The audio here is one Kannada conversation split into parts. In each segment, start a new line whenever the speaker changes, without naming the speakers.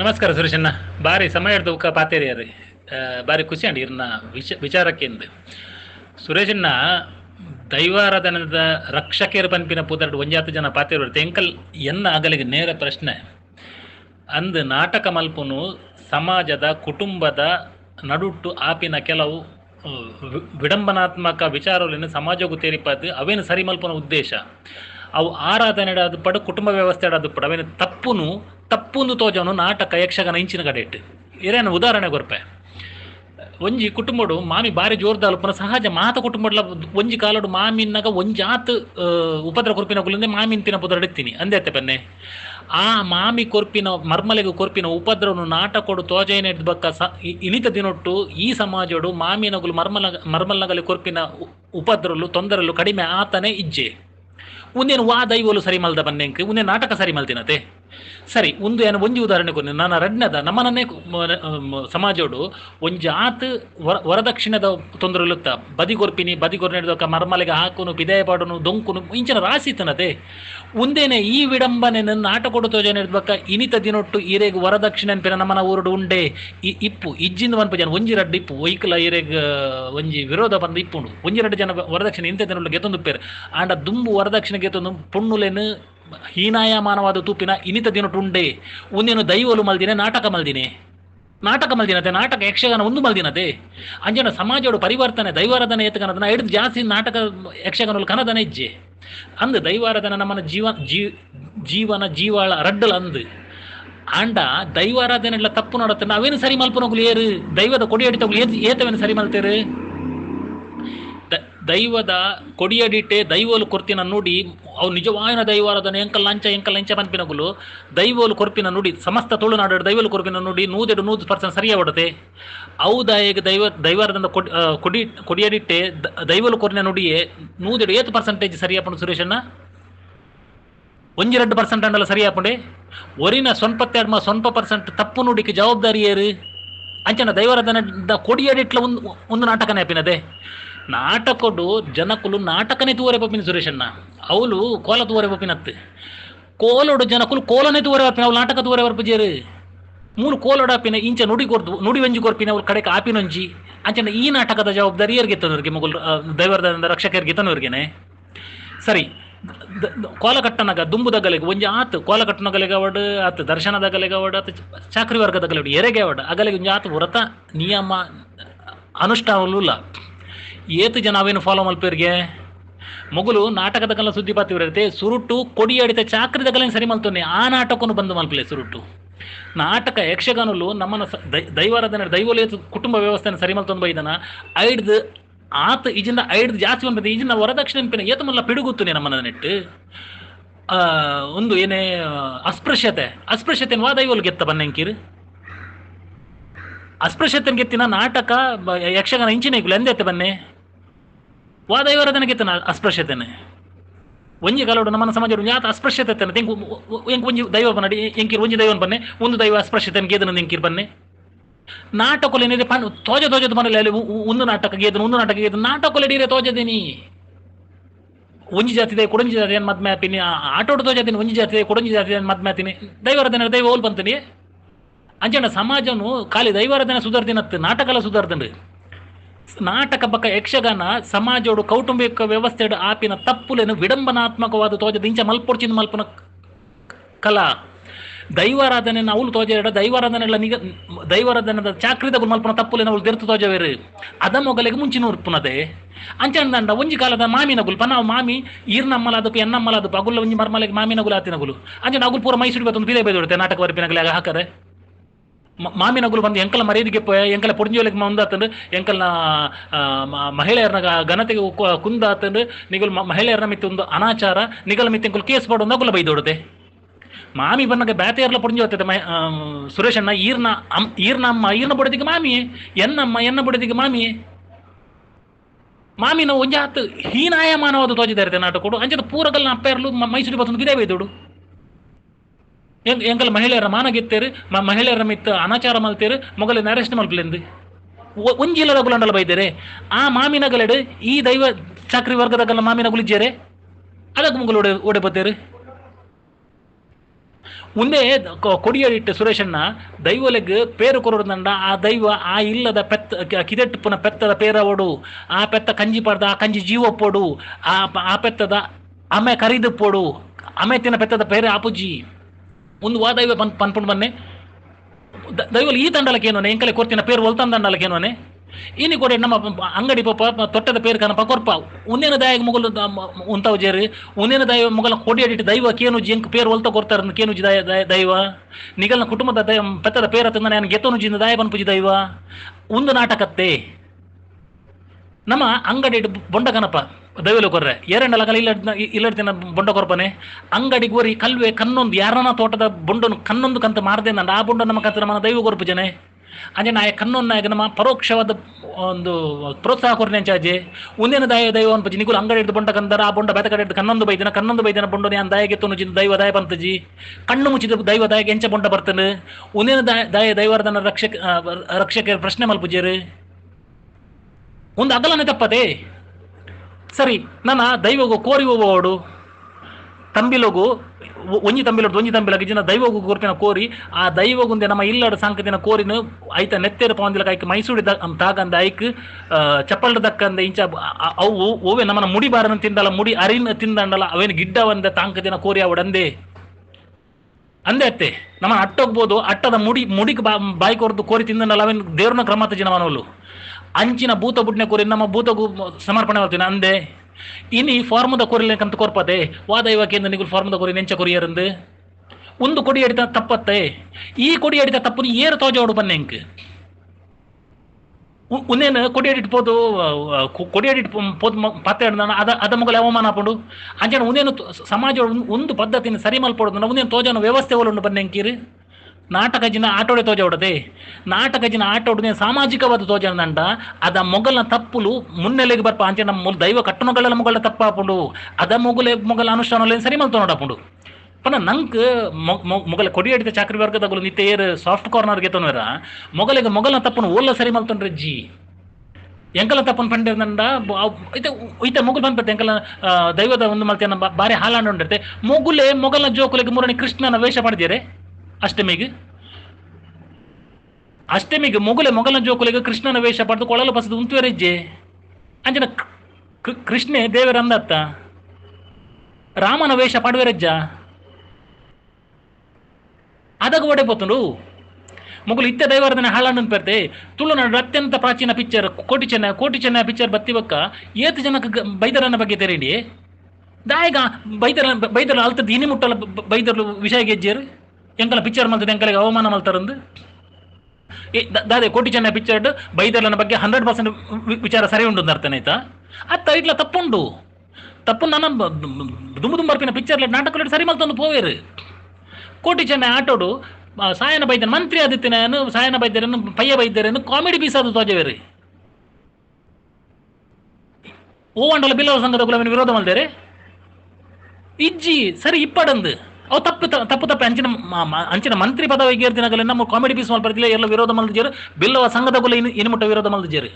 ನಮಸ್ಕಾರ ಸುರೇಶಣ್ಣ. ಬಾರಿ ಸಮಯ ಹಿಡ್ದು ಪಾತೇರಿ ಪಾತೇರಿಯರಿ ಬಾರಿ ಖುಷಿ ಅಂಡಿ ಇರ್ನ ವಿಚ ವಿಚಾರಕ್ಕೆಂದು ಸುರೇಶಣ್ಣ, ದೈವಾರಾಧನದ ರಕ್ಷಕೇರು ಪಂಪಿನ ಪುದರ್ಡು ಒಂಜಾತು ಜನ ಪಾತೇರು ತೆಂಕಲ್ ಎನ್ನ ಅಗಲಿಗೆ ನೇರ ಪ್ರಶ್ನೆ. ಅಂದು ನಾಟಕ ಮಲ್ಪುನು ಸಮಾಜದ, ಕುಟುಂಬದ ನಡುಟ್ಟು ಆಪಿನ ಕೆಲವು ವಿಡಂಬನಾತ್ಮಕ ವಿಚಾರಗಳನ್ನು ಸಮಾಜಕ್ಕೂ ತೇರಿಪಾದ ಅವೇನು ಸರಿ ಮಲ್ಪನ ಉದ್ದೇಶ? ಅವು ಆರಾಧನೆ ಕುಟುಂಬ ವ್ಯವಸ್ಥೆ ಆದ ಪಡು, ಅವೇನು ತಪ್ಪುನು ತಪ್ಪುಂದು ತೋಜವನು ನಾಟಕ ಯಕ್ಷಗಾನ ಇಂಚಿನ ಕಡೆ ಇಟ್ಟು. ಇರೇನು ಉದಾಹರಣೆ ಗೊರ್ಪೆ ಒಂಜಿ ಕುಟುಂಬಡು ಮಾಮಿ ಬಾರಿ ಜೋರ್ದಾಲು ಪುನಃ ಸಹಜ ಮಾತ ಕುಟುಂಬಡ್ಲ ಒಂಜಿ ಕಾಲಡು ಮಾಮಿನಾಗ ಒಂಜಿ ಆತ್ ಉಪದ್ರ ಕೊರ್ಪಿನ ಕುಲಿಂದೆ ಮಾಮಿನ ತಿನ ಪುದ್ರ ಇಡ್ತೀನಿ ಅಂದೇತೆ ಪೆನ್ನೆ. ಆ ಮಾಮಿ ಕೊರ್ಪಿನ, ಮರ್ಮಲೆಗೆ ಕೊರ್ಪಿನ ಉಪದ್ರವನ್ನು ನಾಟ ಕೊಡು ತೋಜೇನ ಬಕ್ಕ ಸ, ಇ- ಇನಿತ ದಿನೊಟ್ಟು ಈ ಸಮಾಜಡು ಮಾಮಿನಗುಲು ಮರ್ಮಲ ಮರ್ಮಲ್ನಗಲಿ ಕೊರ್ಪಿನ ಉಪದ್ರಲು ತೊಂದರಲು ಕಡಿಮೆ ಆತನೇ ಇಜ್ಜೆ. ಒಂದೇನು ವಾ ದೈವಲು ಸರಿ ಮಲ್ದ ಬನ್ನೆಂಕ್ ಒಂದೇ ನಾಟಕ ಸರಿ ಮಲ್ತಿನತೆ ಸರಿ, ಒಂದು ಏನು ಒಂಜಿ ಉದಾಹರಣೆ ಕೊನೆ ನಾನು ರಡ್ನದ ನಮ್ಮನನ್ನೇ ಸಮಾಜೋಡು ಒಂಜಿ ಆತ್ ವರ, ವರದಕ್ಷಿಣದ ತೊಂದರೆ ಇಲ್ಲುತ್ತ ಬದಿ ಕೊರ್ಪಿನಿ, ಬದಿ ಕೊರ್ನೆಡ್ದೊಕ್ಕ ಮರ್ಮಲೆಗೆ ಹಾಕುನು, ಪಿದಾಯ ಪಾಡುನು, ದೊಂಕುನು, ಇಂಚಿನ ರಾಸಿತನದೆ ಒಂದೇನೆ, ಈ ವಿಡಂಬನೆ ನಾಟಕೊಡು ತೋಜನೆ ಹಿಡ್ಬಕ್ಕ ಇನಿತ ದಿನೊಟ್ಟು ಈರೆಗ್ ವರದಕ್ಷಿಣೆ ಅನ್ಪಿನ ನಮ್ಮನ ಊರುಡು ಉಂಡೆ. ಇಪ್ಪು, ಇಜ್ಜಿಂದ ಬಂದ ಜನ ಒಂಜಿ ರಡ್ಡು ಇಪ್ಪು, ವೈಕಲ ಈರೆಗ್ ಒಂಜಿ ವಿರೋಧ ಬಂದ ಇಪ್ಪುಂಡು. ಒಂಜಿ ರಡ್ಡು ಜನ ವರದಕ್ಷಿಣೆ ಇಂತ ದಿನ ಗೆತ್ತೊಂದು ಪೇರು ಆಂಡ ದುಂಬು ವರದಕ್ಷಿಣೆ ಗೆತ್ತೊಂದು ಪುಣ್ಣುಲೆನು ಹೀನಾಯಮಾನವಾದ ತೂಪಿನ ಇನಿತ ದಿನ ಟುಂಡೆ ಒಂದೇನು ದೈವಲು ಮಲ್ದಿನೇ, ನಾಟಕ ಮಲ್ದಿನೇ. ನಾಟಕ ಮಲ್ದಿನತೆ, ನಾಟಕ ಯಕ್ಷಗಾನ ಒಂದು ಮಲ್ದಿನತೆ. ಅಂಜನ ಸಮಾಜೋಡು ಪರಿವರ್ತನೆ, ದೈವಾರಾಧನೆ ಎತ್ತಗನದನ ಹಿಡಿದು ಜಾಸ್ತಿ ನಾಟಕ ಯಕ್ಷಗಾನ ಕನದನ ಇಜ್ಜೆ. ಅಂದು ದೈವಾರಾಧನೆ ನಮ್ಮನ ಜೀವ ಜೀವನ ಜೀವಾಳ ರಡ್ಡಲ ಅಂದು. ಆಂಡ ದೈವಾರಾಧನೆ ಎಲ್ಲ ತಪ್ಪು ನೋಡತ್ತೆ ನಾವೇನು ಸರಿ ಮಲ್ಪನೋಗ್ಲು ಏರು? ದೈವದ ಕೊಡಿ ಅಡಿತೋಗ್ಲು ಏತ್, ಏತವೇನು ಸರಿ ಮಲ್ತೇರು? ದೈವದ ಕೊಡಿಯಡಿಟ್ಟೆ ದೈವಲು ಕೊರ್ತಿನ ನುಡಿ ಅವು ನಿಜವಾಯಿನ ದೈವಾರಾಧನೆ ಎಂಕಲ್ ಲಂಚ ಎಂಕಲ್ ಲಂಚ ಪನ್ಪಿನಗುಲು ದೈವೋಲು ಕೊರ್ಪಿನ ನುಡಿ, ಸಮಸ್ತ ತುಳುನಾಡು ದೈವಲು ಕೊರ್ಪಿನ ನುಡಿ, ನೂದೆಡು ನೂದು ಪರ್ಸೆಂಟ್ ಸರಿಯಾ ಹೊಡತೆ ಔದಾಯಿಗ ದೈವ, ದೈವಾರದಿಂದ ಕೊಡಿ ಕೊಡಿಯಡಿಟ್ಟೆ ದೈವೋಲು ಕೊರಿನ ನುಡಿಯೇ ನೂದೆಡು ಏತು ಪರ್ಸೆಂಟೇಜ್ ಸರಿಯಾಪಣ ಸುರೇಶಣ್ಣ? ಒಂಜಿ ಎರಡು ಪರ್ಸೆಂಟ್ ಅಂಡಲ್ಲ ಸರಿಯಾಪುಂಡೆ? ಒರಿನ ಸೊನ್ಪತ್ತೆರಡು ಸ್ವಲ್ಪ ಪರ್ಸೆಂಟ್ ತಪ್ಪು ನುಡಿಕೆ ಜವಾಬ್ದಾರಿ ಏರು? ಅಂಚನ ದೈವಾರಾಧನದ ಕೊಡಿಯಡಿಟ್ಲ ಒಂದು ಒಂದು ನಾಟಕನೇ ಅಪ್ಪಿನದೆ ನಾಟಕಡು ಜನಕುಲು ನಾಟಕನೇ ತೂವರೆ ಪಪ್ಪಿನ ಸುರೇಶಣ್ಣ. ಅವಳು ಕೋಲ ತೂವರೆ ಪಪ್ಪಿನತ್ತೆ ಕೋಲೋಡು ಜನಕುಲು ಕೋಲನೇ ತೂವರೆ ಪಪ್ಪಿನ ಅವಳು ನಾಟಕ ತೂವರೆ ಬರ್ಪಜೇರು ಮೂರು ಕೋಲೋಡಾಪಿನ ಇಂಚ ನುಡಿ ಕೊರ್ದು ನುಡಿ ವಂಜಿ ಕೊರ್ಪಿನ ಅವ್ರ ಕಡೆಗೆ ಆಪಿನೊಂಜಿ ಅಂಚನ ಈ ನಾಟಕದ ಜವಾಬ್ದಾರಿ ಏರ್ಗೆ ಎತ್ತನವ್ರಿಗೆ ಮಗುಲ್ ದೈವರದ ರಕ್ಷಕರಿಗೆ ಎತ್ತನವ್ರಿಗೆನೆ ಸರಿ ಕೋಲಕಟ್ಟನಗ ದ- ಕೋಲ ಕಟ್ಟನಗ ದುಂಬು ದಗಲಿಗೆ ಒಂಜಿ ಆತು, ಕೋಲ ಕಟ್ಟನಗಲಿಗೆ ಅವಡು, ಆತು ದರ್ಶನ ದಗಲಿಗೆ ಅವಡು, ಆತು ಚಾಕ್ರಿ ವರ್ಗದ ಗಲಿಗೆ ಎರೆಗೆ ಅವಡು ಅಗಲಿಗೆ ಒಂಜಿ ಆತು ವ್ರತ, ನಿಯಮ ಅನುಷ್ಠಾನಲ್ಲ ಏತು ಜನ ಅವೇನು ಫಾಲೋ ಮಗಳು ಮೊಗಲು ಕಲ್ಲ ಸುದ್ದಿ ಪಾತಿವ್ರತೆ ಸುರುಟು ಕೊಡಿ ಅಡಿತ ಚಾಕ್ರಿದಗಲೇ ಸರಿ ಮಲ್ತೋನೆ ಆ ನಾಟಕನು ಬಂದು ಮಲ್ಪಲೆ ಸುರುಟು ನಾಟಕ ಯಕ್ಷಗಾನಲು ನಮ್ಮನ್ನು ದೈವಾರಾಧನೆ ದೈವೋಲೇತ ಕುಟುಂಬ ವ್ಯವಸ್ಥೆನ ಸರಿ ಮಲ್ತೊಂದು ಬೈದನ ಐಡ್ದು ಆತ ಈಜಿನ ಐಡ್ದು ಜಾಸ್ತಿ ಬಂದ್ಬಿಟ್ಟು ಈಜಿನ ವರದಕ್ಷಿಣೆ ಪಿನ ಏತ ಮಲ್ಲ ಪಿಡುಗುತ್ತನೆ ನಮ್ಮನ್ನ ನೆಟ್ಟು. ಒಂದು ಏನೇ, ಅಸ್ಪೃಶ್ಯತೆ. ಅಸ್ಪೃಶ್ಯತೆ ವಾ ದೈವೋಲ್ ಗೆತ್ತ ಬನ್ನಂಕಿರು ಅಸ್ಪೃಶ್ಯತೆ ಗೆತ್ತಿನ ನಾಟಕ ಯಕ್ಷಗಾನ ಇಂಚಿನ ಎಂದೆತ್ತೆ ಬನ್ನೆ? ವಾ ದೈವರಾಧನೆ ಗೆತ್ತನ ಅಸ್ಪೃಶ್ಯತೆನೆ. ಒಂಜಿ ಕಾಲೋಡು ನಮ್ಮ ಸಮಾಜ ಯಾತ ಅಸ್ಪೃಶ್ಯತೆ ತನ ತೆಂಕು ಎಂಕ್ ಒಂಜಿ ದೈವ ಬನ್ನಡಿ ಎಂಕಿರ್ ಒಂಜಿ ದೈವನ್ ಬನ್ನೆ, ಒಂದು ದೈವ ಅಸ್ಪೃಶ್ಯತೆ ಗೇದನ ಎಂಕಿರ್ ಬನ್ನೆ. ನಾಟಕಲು ಏನಿದೆ ತೋಜ ತೋಜದ ಮನೇಲಿ ಅಲ್ಲಿ ಒಂದು ನಾಟಕ ಗೇದನ ಒಂದು ನಾಟಕ ಗೇದನ, ನಾಟಕಲು ಡಿರೆ ತೋಜದೇನಿ ಒಂಜಿ ಜಾತಿದೆ ಕೊಡಂಜಿ ಜಾತಿ ಏನು ಮದ್ಮೆ ಆಪಿನಿ ಆಟೋಡು ತೋಜತೀನಿ ಒಂಜಿ ಜಾತಿದೆ ಕೊಡಂಜಿ ಜಾತಿ ಏನು ಮದ್ಮೆ ದೈವರ ದಿನ ದೈವ ಓಲ್ ಬಂತೀನಿ ಅಂಜಣ್ಣ ಸಮಾಜನು ಖಾಲಿ ದೈವಾರಾಧನೆ ಸುಧಾರ್ದಿನತ್ತು ನಾಟಕಲ ಸುಧಾರ್ದನ್ರಿ. ನಾಟಕ ಬಕ ಯಕ್ಷಗಾನ, ಸಮಾಜೋಡು ಕೌಟುಂಬಿಕ ವ್ಯವಸ್ಥೆ ಆಪಿನ ತಪ್ಪುಲೇನು ವಿಡಂಬನಾತ್ಮಕವಾದ ತೋಜದ ಇಂಚ ಮಲ್ಪೊಡ್ಚಿನ ಮಲ್ಪನ ಕಲಾ. ದೈವಾರಾಧನೆ ಅವಳು ತೋಜ ದೈವಾರಾಧನೆ ಎಲ್ಲ ನಿಗ ಚಾಕ್ರಿದ ಮಲ್ಪನ ತಪ್ಪುಲೇನ ಅವಳು ದೆರ್ತು ತೋಜವೇರು. ಅದ ಮೊಗಲಿಗೆ ಮುಂಚಿನ ಉರ್ಪುನದೆ. ಅಂಚಂದಂಡ ಒಂಜಿ ಕಾಲದ ಮಾಮಿನ ಗುಲ್ಪ ನಾವು ಮಾಮಿ ಈರ್ನಮ್ಮಲಾದಪ್ಪು ಎನ್ನಮ್ಮಲಾದಪ್ಪು ಅಗುಲ್ಲ ಒಂಜಿ ಮರ್ಮಲೆಗೆ ಮಾಮಿನ ಆತಿನಗುಲು. ಅಂಚೆ ಅಗುಲ್ ಪೂರ ಮೈಸೂರು ಬತ್ತೊಂದು ಬಿದೆ ಬೇದೊಡುತ್ತೆ ನಾಟಕ ವರ್ಪಿನಗಲಾಗ ಹಾಕರೆ. ಮ- ಮಾಮಿನಗುಲು ಬಂದು ಎಂಕಲ ಮರ್ಯಾದೆಗೆ ಎಂಕಲ ಪುಡಿಂಜೋಲಿಗೆ ಮುಂದಾತಂದು ಎಂಕಲ್ನ ಮಹಿಳೆಯರನ್ನ ಘನತೆಗೆ ಕುಂದ ಕುಂದಾತಂದು ನಿಗಲ್ ಮಹಿಳೆಯರನ್ನ ಮಿತ್ತು ಒಂದು ಅನಾಚಾರ ನಿಗಲ ಮಿತ್ತು ಎಂಕಲ್ ಕೇಸ್ ಪಡೋ ನಗುಲ ಬೈದೋಡುತ್ತೆ. ಮಾಮಿ ಬಂದಾಗ ಬ್ಯಾತೆಯರ್ಲ ಪುಡಿಂಜಿ ಹೋಗ್ತದೆ ಮೈ ಆ, ಸುರೇಶಣ್ಣ ಈರ್ನ ಅಮ್ ಈರ್ನ ಅಮ್ಮ ಈರ್ನ ಬುಡದಿಗೆ ಮಾಮಿ ಎನ್ನಮ್ಮ ಎನ್ನ ಬುಡದಿಗೆ ಮಾಮಿ ಮಾಮಿನ ಒಂಜಾತ್ ಹೀನಾಯಮಾನವಾದ ತೋಜಿದಾರೆ ನಾಟಕ ಅಂಚದ ಪೂರಗಲ್ನ ಅಪ್ಪ ಇರಲು ಮೈಸೂರಿಗೆ ಬಂದು ಬಿದೆ ಬೈದೋಡು. ಎಂಗ್ ಎಂಕಲ್ ಮಹಿಳೆಯರ ಮಾನ ಗೆತ್ತೇರು ಮ- ಮಹಿಳೆಯರ ಮಿತ್ತ ಅನಾಚಾರ ಮಲ್ತೇರಿ ಮೊಗಲಿನ ಅರೆಸ್ಟ್ ಮಲ್ಪಲೆಂದು ಒಂಜಿಲ್ಲದ ಗುಲಂಡಲ ಬೈದೇರೆ ಆ ಮಾಮಿನಗಲೆಡು ಈ ದೈವ ಚಾಕ್ರಿ ವರ್ಗದಗಲ್ಲ ಮಾಮಿನ ಗುಲಿಜ್ಜೇರೆ ಅದಕ್ಕೆ ಮುಂಗಲು ಓಡೆ ಓಡೆ ಬತ್ತೇರಿ. ಮುಂದೆ ಕ- ಕೊಡಿಯಡಿಟ್ಟು ಸುರೇಶಣ್ಣ ದೈವಲೆಗ್ ಪೇರು ಕೊರೋದಂಡ ಆ ದೈವ ಆ ಇಲ್ಲದ ಪೆತ್ತ, ಕ- ಪೆತ್ತದ ಪೆತ್ತದ ಪೇರವಡು ಆ ಪೆತ್ತ ಕಂಜಿ ಪಡ್ದ, ಆ ಕಂಜಿ ಜೀವ ಪೋಡು ಆ ಆ ಪೆತ್ತದ ಅಮೆ ಕರಿದು ಪೋಡು ಅಮೆ ತಿನ್ನ ಪೆತ್ತದ ಪೇರೆ ಆಪುಜಿ ಒಂದು ವಾ ದೈವ ಪನ್ ಪನ್ಪುಂಡು ಬನ್ನೆ ದ- ದೈವಲ್ ಈ ಏನೋ ಎಂಕಲೆ ಕೊರ್ತಿನ ಪೇರು ಒಲ್ತಾನ ತಂಡಲಕ್ಕೆ ಏನೋನೆ ಇನಿ ಕೊಡೆ ನಮ್ಮ ಅಂಗಡಿ ಪಪ್ಪ ಪ- ತೊಟ್ಟದ ಪೇರು ಕನಪ ಕೊರ್ಪ. ಉನ್ನೇನ ದಾಯಗ ಮುಗಲು ಉಂತಾವ್ ಜೇರಿ ಉನ್ನೇನ ದೈವ ಮೊಗಲ ಕೊಡಿ ಅಡಿಟ್ಟು ದೈವ ಕೇನುಜಿ ಎಂಕ್ ಪೇರು ಒಲ್ತ ಕೊರ್ತಾರ ಕೇನುಜಿ ಜಿ ದಯ- ದೈವ. ನಿಗಲ್ನ ಕುಟುಂಬದ ದಯ ಪೆತ್ತದ ಪೇರ ತಂದ ನಾನು ಗೆತ್ತನುಜಿಂದ ದಯ ಪೂಜಿ ದೈವ. ಒಂದು ನಾಟಕತ್ತೆ. ನಮ್ಮ ಅಂಗಡಿ ಬೊಂಡ ಕನಪ. ದೈವಲು ಕೊರ್ರೆ ಎರಡು ಕಲ ಇಲ್ಲ ಇಲ್ಲಡ್ತಿನ ಬೊಂಡ ಕೊರ್ಪನೆ. ಅಂಗಡಿಗೆ ಓರಿ ಕಲ್ವೆ ಕನ್ನೊಂದು ಯಾರನ ತೋಟದ ಬೊಂಡನು ಕನ್ನೊಂದು ಕಂತ ಮಾರ್ದೆ ನಂಡ ಆ ಬೊಂಡ ನಮ್ಮ ಕಂತ ನಮ್ಮ ದೈವ ಕೊರ್ಪು ಜನೆ. ಅಂಜೆ ನಾಯ ಕನ್ನೊಂದು ನಮ್ಮ ಪರೋಕ್ಷವಾದ ಒಂದು ಪ್ರೋತ್ಸಾಹ ಕೊರ್ನೆ ಅಂಚಾಜೆ ಒಂದೇನ ದಾಯ ದೈವ ಅನ್ಪಜಿ ನಿಗುಲು ಅಂಗಡಿ ಹಿಡಿದು ಬೊಂಡ ಕಂದರ. ಆ ಬೊಂಡ ಬೆತಕಡೆ ಹಿಡ್ದು ಕನ್ನೊಂದು ಬೈದಿನ ಕನ್ನೊಂದು ಬೈದಿನ ಬೊಂಡ ನಾನು ದಾಯಗೆ ಗೆತ್ತನು ಜಿನ್ ದೈವ ದಾಯ ಬಂತಜಿ ಕಣ್ಣು ಮುಚ್ಚಿದ ದೈವ ದಾಯ ಎಂಚ ಬೊಂಡ ಬರ್ತನು. ಒಂದೇನ ದಾಯ ದಾಯ ದೈವರ್ಧನ ರಕ್ಷಕ ರಕ್ಷಕರ ರಕ್ಷಕ ಪ್ರಶ್ನೆ ಮಲ್ಪುಜೇರು. ಒಂದು ಅಗಲನೆ ತಪ್ಪದೆ ಸರಿ, ನನ್ನ ದೈವಗು ಕೋರಿ ಹೋಗುವವಡು ತಂಬಿಲಗು ಒಂಜಿ ತಂಬಿಲೋಡು ಒಂಜಿ ತಂಬಿಲ ಜನ ದೈವಗು ಕೋರ್ಪಿನ ಕೋರಿ, ಆ ದೈವಗುಂದೆ ನಮ್ಮ ಇಲ್ಲಡ ಸಂಕತಿನ ಕೋರಿನ ಐತ ನೆತ್ತೇರು ಪವಂದಿಲಕ ಐಕ್ ಮೈಸೂರು ತಾಗಂದ ಐಕ್ ಚಪ್ಪಲ್ಡ ದಕ್ಕಂದ ಇಂಚ ಅವು ಓವೆ ನಮ್ಮನ ಮುಡಿ ಬಾರನ ತಿಂದಲ್ಲ ಮುಡಿ ಅರಿನ ತಿಂದಂಡಲ್ಲ ಅವೇನು ಗಿಡ್ಡವಂದ ತಾಂಕದಿನ ಕೋರಿ ಅವಡಂದೆ. ಅಂದೆ ಅತ್ತೆ ನಮ್ಮ ಅಟ್ಟೋಗ್ಬೋದು, ಅಟ್ಟದ ಮುಡಿ ಮುಡಿಗೆ ಬಾ, ಬಾಯಿ ಕೊರ್ದು ಕೋರಿ ತಿಂದನಲ್ಲ ಅವೇನು ದೇವ್ರನ್ನ ಕ್ರಮತ ಜನ ಮನವಲು ಅಂಚಿನ ಭೂತ ಬುಡ್ನೆ ಕೋರಿ ನಮ್ಮ ಭೂತ ಸಮರ್ಪಣೆ ಮಾಡ್ತೀನಿ. ಅಂದೆ, ಇನಿ ಫಾರ್ಮದ ಕೋರಿಲೆ ಕಂತ ಕೊರ್ಪದೆ. ವಾದ ಇವಾಕೆಂದು ನಿಗುಲ್ ಫಾರ್ಮದ ಕೊರಿ ನೆಂಚ ಕೊರಿಯರಂದು. ಒಂದು ಕೊಡಿ ಅಡಿತ ತಪ್ಪತ್ತೆ. ಈ ಕೊಡಿ ಅಡಿತ ತಪ್ಪು ಏರು ತೋಜೋಡು ಬನ್ನೆಂಕ್ ಉನ್ನೇನು ಕೊಡಿ ಅಡಿಟ್ ಕೊಡಿ ಅಡಿಟ್ ಪೋದು ಪತ್ತೆ ಅದ ಅದ ಮಗಲ ಅವಮಾನ ಹಾಕೊಂಡು ಅಂಚನ ಉನ್ನೇನು ಸಮಾಜ ಒಂದು ಪದ್ಧತಿನ ಸರಿ ಮಲ್ಪಡೋದು ಉನ್ನೇನು ತೋಜನ ವ್ಯವಸ್ಥೆ ಒಲುಂಡು ಬನ್ನೆಂಕೀರು ನಾಟಕ ಜಿನ ಆಟೋಡೆ ತೋಜ ನಾಟಕಜಿನ ನಾಟಕ ಜಿನ ಆಟೋಡೆ ಸಾಮಾಜಿಕವಾದ ತೋಜ ನಂಡ. ಅದ ಮೊಗಲ್ನ ತಪ್ಪುಲು ಮುನ್ನೆಲೆಗೆ ಬರ್ಪ ಅಂಚೆ ನಮ್ಮ ದೈವ ದೈವ ಕಟ್ಟಣಗಳೆಲ್ಲ ಮೊಗಲ ತಪ್ಪಾಪುಂಡು ಅದ ಮೊಗಲೆ ಮೊಗಲ ಅನುಷ್ಠಾನ ಸರಿ ಮಲ್ತು ನೋಡಪುಂಡು ಪನ ನಂಕ್ ಮೊಗಲ ಕೊಡಿ ಅಡಿತ ಚಾಕ್ರಿ ವರ್ಗದಗಳು ನಿತ್ಯ ಏರ್ ಸಾಫ್ಟ್ ಕಾರ್ನರ್ ತೊಂದರ ಮೊಗಲಿಗೆ ಮೊಗಲ್ನ ತಪ್ಪನ ಓಲ್ಲ ಸರಿ ಮಲ್ತೊಂಡ್ರೆ ಜಿ ಎಂಕಲ ತಪ್ಪನ್ ಪಂಡೆ ನಂಡ ಇತ ಮೊಗಲ್ ಬಂದ್ಬಿಡ್ತೆ ಎಂಕಲ ದೈವದ ಒಂದು ಬಾ- ಬಾರಿ ಹಾಲಾಂಡ್ ಉಂಡಿರ್ತೆ ಮೊಗುಲೆ ಮೊಗಲ ಜೋಕುಲಿಗೆ ಮೂರನೇ ಕೃಷ್ಣನ ವೇಷ ಪಡೆದಿರೆ ಅಷ್ಟಮಿಗೆ? ಅಷ್ಟಮಿಗೆ ಮೊಗಲೆ ಮೊಗಲ ಜೋಕುಲಿಗ ಕೃಷ್ಣನ ವೇಷ ಪಡೆದು ಕೊಳಲು ಬಸದು ಉಂತುವರೆಜ್ಜೆ ಅಂಜನ ಕೃಷ್ಣೆ ದೇವರ ಅಂದತ್ತ? ರಾಮನ ವೇಷ ಪಡುವೆರಜ್ಜ? ಅದಾಗ ಒಡೆ ಪೋತುಂಡು? ಮೊಗಲು ಇತ್ತ ದೈವಾರ್ಧನೆ ಹಾಳಣ್ಣನ್ ಪೆರ್ತೆ, ತುಳುನಾಡು ಅತ್ಯಂತ ಪ್ರಾಚೀನ ಪಿಕ್ಚರ್ ಕೋಟಿ ಚೆನ್ನ ಕೋಟಿ ಚೆನ್ನ ಪಿಕ್ಚರ್ ಬತ್ತಿವಕ್ಕ ಏತು ಜನಕ್ಕೆ ಬೈದರನ ಬಗ್ಗೆ ತೆರೀಡಿ ದಾಯಗ, ಬೈದರ ಬೈದರ ಅಲ್ತದ ಇನಿ ಮುಟ್ಟಲ ಬೈದರು ವಿಷಯ ಗೆಜ್ಜೇರು? ಎಂಕಲ ಪಿಕ್ಚರ್ ಮಲ್ತದೆ ಎಂಕಲಿಗೆ ಅವಮಾನ ಮಲ್ತಾರಂದು ದಾದೆ, ಕೋಟಿ ಚೆನ್ನ ಪಿಕ್ಚರ್ ಬೈದರ್ಲನ ಬಗ್ಗೆ ಹಂಡ್ರೆಡ್ ಪರ್ಸೆಂಟ್ ವಿಚಾರ ಸರಿ ಅಂತ ಅರ್ಥನ ಆಯ್ತಾ? ಅತ್ತ ಇಟ್ಲ ತಪ್ಪುಂಡು ತಪ್ಪು ನನ್ನ ದುಂಬು ದುಂಬರ್ಪಿನ ಪಿಕ್ಚರ್ ನಾಟಕ ಸರಿ ಮಲ್ತೊಂದು ಪೋವೇರು. ಕೋಟಿ ಚೆನ್ನ ಆಟೋಡು ಸಾಯನ ಬೈದ್ಯನ, ಮಂತ್ರಿ ಆದಿತ್ಯನ ಸಾಯನ ಬೈದ್ಯರನ್ನು, ಪಯ್ಯ ಬೈದ್ಯರನ್ನು ಕಾಮಿಡಿ ಪೀಸ್ ಅದು ತೋಜವೇರಿ ಓವಂಡಲ ಬಿಲ್ಲವ ಸಂಘದ ಕುಲವಿನ ವಿರೋಧ ಮಲ್ದೇರೆ ಇಜ್ಜಿ, ಸರಿ, ಇಪ್ಪಡಂದು. ಅವು ತಪ್ಪು ತಪ್ಪು ತಪ್ಪು. ಅಂಚಿನ ಅಂಚಿನ ಮಂತ್ರಿ ಪದವಿಗೆ ದಿನಗಳಲ್ಲಿ ನಮ್ಮ ಕಾಮಿಡಿ ಪೀಸ್ ಮಲ್ಪರ್ತಿಲ್ಲ ಎಲ್ಲ ವಿರೋಧ ಮಲ್ದಿಜೇರು ಬಿಲ್ಲವ ಸಂಘದ ಕುಲ ಇನ್, ಇನ್ಮುಟ್ಟ ವಿರೋಧ ಮಲ್ದಿಜೇರು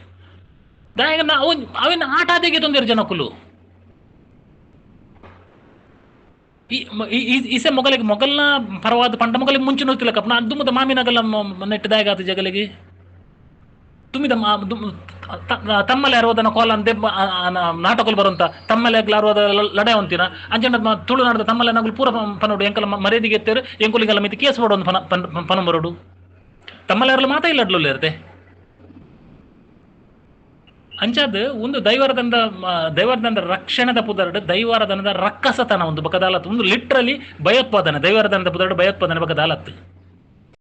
ದಾಯಗ ಅವು, ಅವಿನ ಆಟ ಆದಿಗೆ ತೊಂದಿರು ಈ- ಈಸೆ ಮೊಗಲಿಗೆ ಮೊಗಲ್ನ ಪರವಾದ ಪಂಡ ಮೊಗಲಿಗೆ ಮುಂಚೆ ನೋಡ್ತಿಲ್ಲ ನಾ ದುಮ್ಮದ ಮಾಮಿನಗಲ್ಲ ಆತ ಜಗಲಿಗೆ. ತುಂಬಿದ ತಮ್ಮಲೆ ಅರವದನ ಕೋಲ ಅಂದೆ ನಾಟಕಲ್ ಬರುವಂತ ತಮ್ಮಲೆ ಅರವದ ಲಡೆ ಅಂತೀನ ಅಂಜನ ತುಳು ತುಳುನಾಡದ ತಮ್ಮಲೆ ನಗಲು ಪೂರ ಪನೋಡು, ಎಂಕಲ ಮರ್ಯಾದೆಗೆ ಎತ್ತೇರು ಎಂಕುಲಿಗೆಲ್ಲ ಮಿತಿ ಕೇಸ್ ಒಂದು ಪನ ಪನ್- ಬರೋಡು ತಮ್ಮಲೆ ಅರಲು ಮಾತಾ ಇಲ್ಲ ಅಡ್ಲು ಇರುತ್ತೆ ಅಂಚಾದ್ ಒಂದು ದೈವಾರದಂದ ದೈವರದಂದ ರಕ್ಷಣದ ಪುದರ್ಡ್ ದೈವಾರದನದ ರಕ್ಕಸತನ ಒಂದು ಬಕದಾಲತ್ ಒಂದು ಲಿಟ್ರಲಿ ಭಯೋತ್ಪಾದನೆ, ದೈವಾರದಂದ ಪುದರ್ಡ್ ಭಯೋತ್ಪಾದನೆ ಬಕದಾಲತ್